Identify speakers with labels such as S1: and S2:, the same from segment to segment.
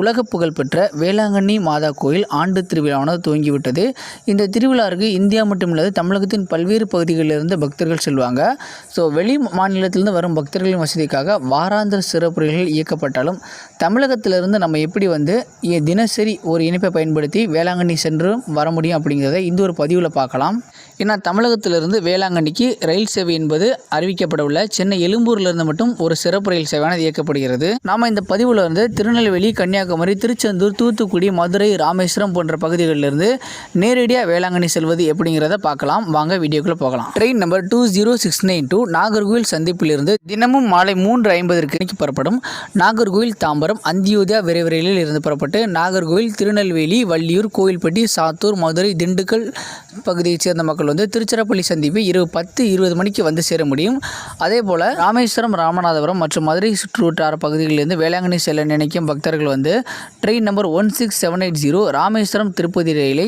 S1: உலக புகழ்பெற்ற வேளாங்கண்ணி மாதா கோயில் ஆண்டு திருவிழாவானது துவங்கிவிட்டது. இந்த திருவிழாவிற்கு இந்தியா மட்டுமில்லாது தமிழகத்தின் பல்வேறு பகுதிகளிலிருந்து பக்தர்கள் செல்வாங்க. ஸோ வெளி மாநிலத்திலிருந்து வரும் பக்தர்களின் வசதிக்காக வாராந்திர சிறப்பு ரயில்கள் இயக்கப்பட்டாலும் தமிழகத்திலிருந்து நம்ம எப்படி வந்து தினசரி ஒரு இணைப்பை பயன்படுத்தி வேளாங்கண்ணி சென்று வர முடியும் அப்படிங்கிறத இந்த ஒரு பதிவில் பார்க்கலாம். ஏன்னா தமிழகத்திலிருந்து வேளாங்கண்ணிக்கு ரயில் சேவை என்பது அறிவிக்கப்படவுள்ள சென்னை எழும்பூர்லேருந்து மட்டும் ஒரு சிறப்பு ரயில் சேவையானது இயக்கப்படுகிறது. நாம் இந்த பதிவில் வந்து திருநெல்வேலி கன்னியாகுமரி திருச்செந்தூர் தூத்துக்குடி மதுரை ராமேஸ்வரம் போன்ற பகுதிகளிலிருந்து நேரடியாக வேளாங்கண்ணி செல்வது எப்படிங்கிறத பார்க்கலாம். வாங்க வீடியோக்குள்ளே போகலாம். Train number two zero six nine two Nagercoil சந்திப்பிலிருந்து தினமும் மாலை மூன்று ஐம்பதற்கு புறப்படும் நாகர்கோவில் தாம்பரம் அந்தியோதயா விரைவிரையில் இருந்து புறப்பட்டு நாகர்கோவில் திருநெல்வேலி வள்ளியூர் கோவில்பட்டி சாத்தூர் மதுரை திண்டுக்கல் பகுதியைச் சேர்ந்த மக்கள் வந்து திருச்சிராப்பள்ளி சந்திப்பு இரவு பத்து இருபது மணிக்கு வந்து சேர முடியும். அதே போல் ராமேஸ்வரம் ராமநாதபுரம் மற்றும் மதுரை சுற்றுவட்டார பகுதிகளிலிருந்து வேளாங்கண்ணி செல்ல நினைக்கும் பக்தர்கள் வந்து train number one six seven eight zero Rameswaram Tirupati ரயிலை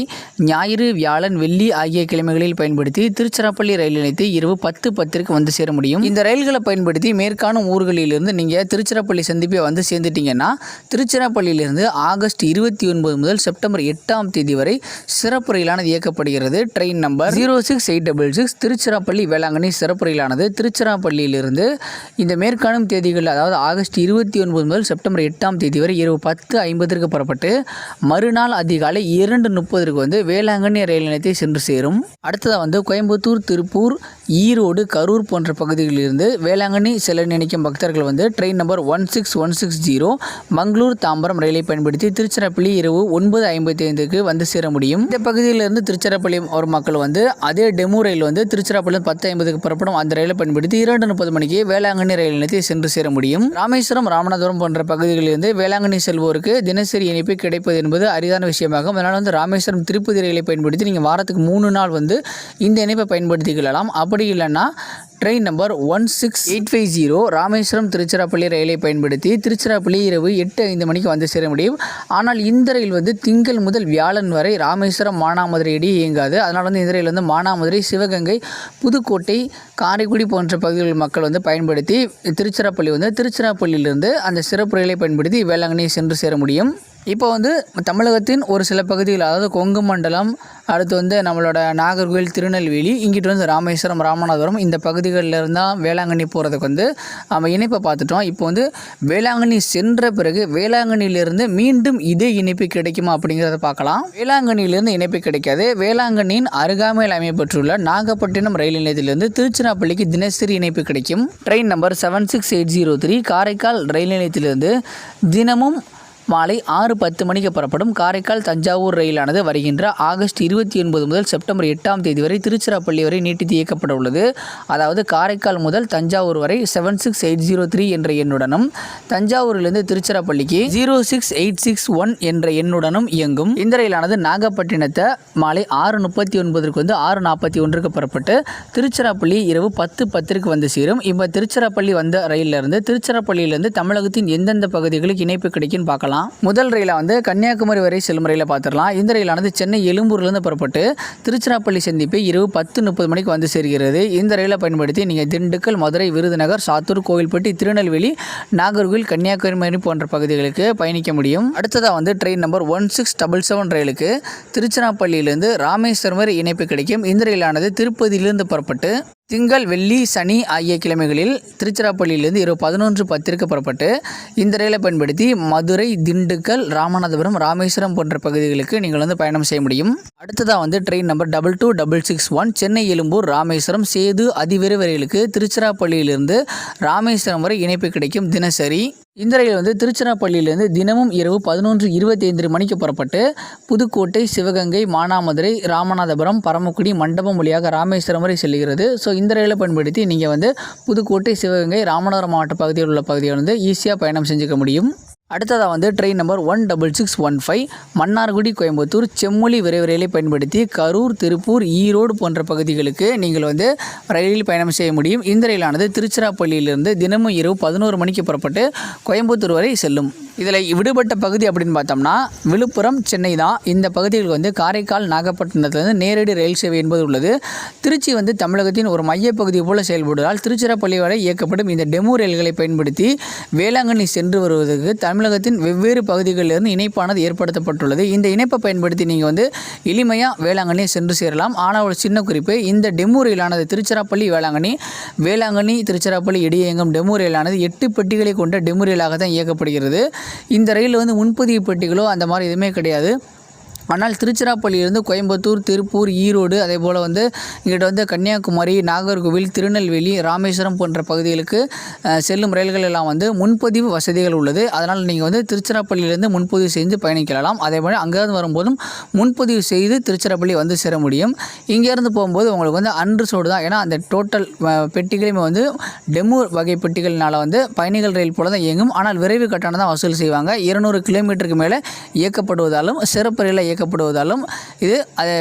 S1: ஞாயிறு வியாழன் வெள்ளி ஆகிய கிழமைகளில் பயன்படுத்தி திருச்சிராப்பள்ளி ரயில் நிலையத்தை இரவு பத்து பத்திற்கு வந்து சேர முடியும். இந்த ரயில்களை பயன்படுத்தி மேற்காணும் ஊர்களிலிருந்து நீங்கள் திருச்சிராப்பள்ளி சந்திப்பை வந்து சேர்ந்துட்டீங்கன்னா திருச்சிராப்பள்ளியிலிருந்து ஆகஸ்ட் இருபத்தி ஒன்பது முதல் செப்டம்பர் எட்டாம் தேதி வரை சிறப்பு ரயிலானது இயக்கப்படுகிறது. Train number zero six eight double six Tiruchirappalli Velankanni சிறப்பு ரயிலானது திருச்சிராப்பள்ளியிலிருந்து இந்த மேற்காணும் தேதிகள் அதாவது ஆகஸ்ட் இருபத்தி ஒன்பது முதல் செப்டம்பர் எட்டாம் தேதி வரை இரவு பத்து பத்து ஐம்பதற்கு புறப்பட்டு மறுநாள் அதிகாலை இரண்டு முப்பதற்கு வந்து வேளாங்கண்ணி ரயில் நிலையத்தை சென்று சேரும். அடுத்ததாக வந்து கோயம்புத்தூர் திருப்பூர் ஈரோடு கரூர் போன்ற பகுதிகளிலிருந்து வேளாங்கண்ணி செல்ல நினைக்கும் பக்தர்கள் வந்து train number one six one six zero Mangalore Tambaram ரயிலை பயன்படுத்தி திருச்சிராப்பள்ளி இரவு ஒன்பது ஐம்பத்தி ஐந்துக்கு வந்து சேர முடியும். இந்த பகுதியிலிருந்து திருச்சிராப்பள்ளி ஒரு மக்கள் வந்து அதே டெமு ரயில் வந்து திருச்சிராப்பள்ளி பத்து ஐம்பதுக்கு புறப்படும். அந்த ரயிலை பயன்படுத்தி இரண்டு முப்பது மணிக்கு வேளாங்கண்ணி ரயில் நிலையத்தை சென்று சேர முடியும். ராமேஸ்வரம் ராமநாதபுரம் போன்ற பகுதிகளிலிருந்து வேளாங்கண்ணி செல்வோருக்கு தினசரி இணைப்பு கிடைப்பது என்பது அரிதான விஷயமாகும். அதனால் வந்து ராமேஸ்வரம் திருப்பதி ரயிலை பயன்படுத்தி நீங்கள் வாரத்துக்கு மூணு நாள் வந்து இந்த இணைப்பை பயன்படுத்திக் கொள்ளலாம். அப்படி இல்லைன்னா train number one six eight five zero Rameswaram Tiruchirappalli ரயிலை பயன்படுத்தி திருச்சிராப்பள்ளி இரவு எட்டு ஐந்து மணிக்கு வந்து சேர முடியும். ஆனால் இந்த ரயில் வந்து திங்கள் முதல் வியாழன் வரை ராமேஸ்வரம் மானாமதுரை இடையே இயங்காது. அதனால் வந்து இந்த ரயில் வந்து மானாமதுரை சிவகங்கை புதுக்கோட்டை காரைக்குடி போன்ற பகுதிகளில் மக்கள் வந்து பயன்படுத்தி திருச்சிராப்பள்ளி வந்து திருச்சிராப்பள்ளியிலிருந்து அந்த சிறப்பு ரயிலை பயன்படுத்தி வேளாங்கண்ணி சென்று சேர முடியும். இப்போ வந்து தமிழகத்தின் ஒரு சில பகுதிகள் அதாவது கொங்கு மண்டலம் அடுத்து வந்து நம்மளோட நாகர்கோவில் திருநெல்வேலி இங்கிட்டு வந்து ராமேஸ்வரம் ராமநாதபுரம் இந்த பகுதிகளில் இருந்தால் வேளாங்கண்ணி போகிறதுக்கு வந்து நம்ம இணைப்பை பார்த்துட்டோம். இப்போ வந்து வேளாங்கண்ணி சென்ற பிறகு வேளாங்கண்ணியிலிருந்து மீண்டும் இதே இணைப்பு கிடைக்குமா அப்படிங்கிறத பார்க்கலாம். வேளாங்கண்ணியிலிருந்து இணைப்பு கிடைக்காது. வேளாங்கண்ணியின் அருகாமையில் அமையப்பட்டுள்ள நாகப்பட்டினம் ரயில் நிலையத்திலிருந்து திருச்சிராப்பள்ளிக்கு தினசரி இணைப்பு கிடைக்கும். Train number seven six eight zero three Karaikal ரயில் நிலையத்திலிருந்து தினமும் மாலை ஆறு பத்து மணிக்கு புறப்படும் காரைக்கால் தஞ்சாவூர் ரயிலானது வருகின்ற ஆகஸ்ட் இருபத்தி ஒன்பது முதல் செப்டம்பர் எட்டாம் தேதி வரை திருச்சிராப்பள்ளி வரை நீட்டித்து இயக்கப்பட உள்ளது. அதாவது காரைக்கால் முதல் தஞ்சாவூர் வரை seven six eight zero three என்ற எண்ணுடனும் தஞ்சாவூரிலிருந்து திருச்சிராப்பள்ளிக்கு zero six eight six one என்ற எண்ணுடனும் இயங்கும். இந்த ரயிலானது நாகப்பட்டினத்தை மாலை ஆறு முப்பத்தி ஒன்பதற்கு வந்து ஆறு நாற்பத்தி ஒன்றுக்கு புறப்பட்டு திருச்சிராப்பள்ளி இரவு பத்து பத்திற்கு வந்து சேரும். இப்போ திருச்சிராப்பள்ளி வந்த ரயிலிருந்து திருச்சிராப்பள்ளியிலிருந்து தமிழகத்தின் எந்தெந்த பகுதிகளுக்கு இணைப்பு கிடைக்குன்னு பார்க்கலாம். முதல் ரயிலை வந்து கன்னியாகுமரி வரை செல்லும் ரயிலை பார்த்துடலாம். இந்த ரயிலானது சென்னை எழும்பூர்லேருந்து புறப்பட்டு திருச்சிராப்பள்ளி சந்திப்பை இரவு பத்து முப்பது மணிக்கு வந்து சேர்கிறது. இந்த ரயிலை பயன்படுத்தி நீங்கள் திண்டுக்கல் மதுரை விருதுநகர் சாத்தூர் கோவில்பட்டி திருநெல்வேலி நாகர்கோவில் கன்னியாகுமரி போன்ற பகுதிகளுக்கு பயணிக்க முடியும். அடுத்ததாக வந்து train number one six double seven ரயிலுக்கு திருச்சிராப்பள்ளியிலிருந்து ராமேஸ்வரம் வரை இணைப்பு கிடைக்கும். இந்த ரயிலானது திருப்பதியிலிருந்து புறப்பட்டு திங்கள் வெள்ளி சனி ஆகிய கிழமைகளில் திருச்சிராப்பள்ளியிலிருந்து இரவு பதினொன்று பத்திற்கு புறப்பட்டு இந்த ரயிலை பயன்படுத்தி மதுரை திண்டுக்கல் ராமநாதபுரம் ராமேஸ்வரம் போன்ற பகுதிகளுக்கு நீங்கள் வந்து பயணம் செய்ய முடியும். அடுத்ததாக வந்து train number double two double six one Chennai Egmore Rameswaram Sethu அதிவிரைவு ரயிலுக்கு திருச்சிராப்பள்ளியிலிருந்து ராமேஸ்வரம் வரை இணைப்பு கிடைக்கும் தினசரி. இந்த ரயில் வந்து திருச்சிராப்பள்ளியிலிருந்து தினமும் இரவு பதினொன்று இருபத்தி ஐந்து மணிக்கு புறப்பட்டு புதுக்கோட்டை சிவகங்கை மானாமதுரை ராமநாதபுரம் பரமக்குடி மண்டபம் வழியாக ராமேஸ்வரம் வரை செல்கிறது. ஸோ இந்த ரயிலை பயன்படுத்தி நீங்கள் வந்து புதுக்கோட்டை சிவகங்கை ராமநாதபுரம் மாவட்ட பகுதியில் உள்ள பகுதியில் வந்து ஈஸியாக பயணம் செஞ்சுக்க முடியும். அடுத்ததாக வந்து train number one double six one five Mannargudi Coimbatore Semmozhi விரைவு ரயிலை பயன்படுத்தி கரூர் திருப்பூர் ஈரோடு போன்ற பகுதிகளுக்கு நீங்கள் வந்து ரயிலில் பயணம் செய்ய முடியும். இந்த ரயிலானது திருச்சிராப்பள்ளியிலிருந்து தினமும் இரவு பதினோரு மணிக்கு புறப்பட்டு கோயம்புத்தூர் வரை செல்லும். இதில் விடுபட்ட பகுதி அப்படின்னு பார்த்தோம்னா விழுப்புரம் சென்னை தான். இந்த பகுதிகளுக்கு வந்து காரைக்கால் நாகப்பட்டினத்துலேருந்து நேரடி ரயில் சேவை என்பது உள்ளது. திருச்சி வந்து தமிழகத்தின் ஒரு மையப்பகுதி போல செயல்படுவதால் திருச்சிராப்பள்ளி வரை இயக்கப்படும் இந்த டெமு ரயில்களை பயன்படுத்தி வேளாங்கண்ணி சென்று வருவதற்கு தமிழ் தமிழகத்தின் வெவ்வேறு பகுதிகளிலிருந்து இணைப்பானது ஏற்படுத்தப்பட்டுள்ளது. இந்த இணைப்பை பயன்படுத்தி நீங்கள் வந்து எளிமையாக வேளாங்கண்ணி சென்று சேரலாம். ஆனால் ஒரு சின்ன குறிப்பு இந்த டெமு ரயிலானது திருச்சிராப்பள்ளி வேளாங்கண்ணி வேளாங்கண்ணி திருச்சிராப்பள்ளி இடையே இயங்கும் டெமு ரயிலானது எட்டு பெட்டிகளை கொண்ட டெமு ரயிலாக தான் இயக்கப்படுகிறது. இந்த ரயில் வந்து முன்பதிவு பெட்டிகளோ அந்த மாதிரி எதுவுமே கிடையாது. ஆனால் திருச்சிராப்பள்ளியிலிருந்து கோயம்புத்தூர் திருப்பூர் ஈரோடு அதே போல் வந்து இங்கிட்ட வந்து கன்னியாகுமரி நாகர்கோவில் திருநெல்வேலி ராமேஸ்வரம் போன்ற பகுதிகளுக்கு செல்லும் ரயில்கள் எல்லாம் வந்து முன்பதிவு வசதிகள் உள்ளது. அதனால் நீங்கள் வந்து திருச்சிராப்பள்ளியிலேருந்து முன்பதிவு செய்து பயணிக்கலாம். அதே போல் அங்கேருந்து வரும்போதும் முன்பதிவு செய்து திருச்சிராப்பள்ளி வந்து சேர முடியும். இங்கேருந்து போகும்போது உங்களுக்கு வந்து அன்று சோடு தான். ஏன்னா அந்த டோட்டல் பெட்டிகளையுமே வந்து டெமு வகை பெட்டிகள்னால வந்து பயணிகள் ரயில் போல தான் இயங்கும். ஆனால் விரைவு கட்டணம் தான் வசூல் செய்வாங்க. இருநூறு கிலோமீட்டருக்கு மேலே இயக்கப்படுவதாலும் சிறப்பு ரயிலில் இயக்கப்படுவதாலும் இது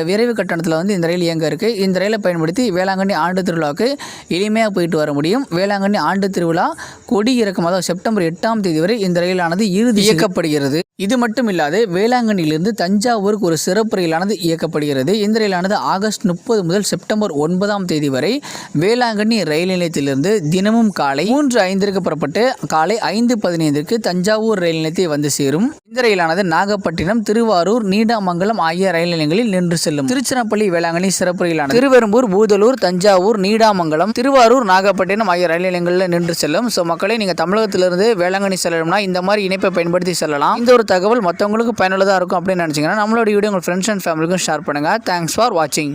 S1: விரைவு கட்டணத்தில் வந்து இந்த ரயில் இயங்க இருக்குது இந்த ரயிலை பயன்படுத்தி வேளாங்கண்ணி ஆண்டு திருவிழாவுக்கு எளிமையாக போயிட்டு வர முடியும். வேளாங்கண்ணி ஆண்டு திருவிழா கொடி இறக்கும் அதாவது செப்டம்பர் எட்டாம் தேதி வரை இந்த ரயிலானது இறுதி இயக்கப்படுகிறது. இது மட்டும் இல்லாது வேளாங்கண்ணியிலிருந்து தஞ்சாவூருக்கு ஒரு சிறப்பு ரயிலானது இயக்கப்படுகிறது. இந்த ரயிலானது ஆகஸ்ட் முப்பது முதல் செப்டம்பர் ஒன்பதாம் தேதி வரை வேளாங்கண்ணி ரயில் நிலையத்திலிருந்து தினமும் காலை மூன்று ஐந்திற்கு புறப்பட்டு காலை ஐந்து பதினைந்திற்கு தஞ்சாவூர் ரயில் நிலையத்தை வந்து சேரும். இந்த ரயிலானது நாகப்பட்டினம் திருவாரூர் நீடாமங்கலம் ஆகிய ரயில் நிலையங்களில் நின்று செல்லும். திருச்சிராப்பள்ளி வேளாங்கண்ணி சிறப்பு ரயிலானது திருவெரும்பூர் பூதலூர் தஞ்சாவூர் நீடாமங்கலம் திருவாரூர் நாகப்பட்டினம் ஆகிய ரயில் நிலையங்களில் நின்று செல்லும். ஸோ மக்களை நீங்கள் தமிழகத்திலிருந்து வேளாங்கண்ணி செல்லணும்னா இந்த மாதிரி இணைப்பை பயன்படுத்தி செல்லலாம். இந்த ஒரு தகவல் மற்றவங்களுக்கு பயனுள்ளதாக இருக்கும் அப்படின்னு நினச்சிங்கன்னா நம்மளோட வீடியோ உங்கள் ஃப்ரெண்ட்ஸ் அண்ட் ஃபேமிலிக்கும் ஷேர் பண்ணுங்கள் தேங்க்ஸ் ஃபார் வாட்சிங்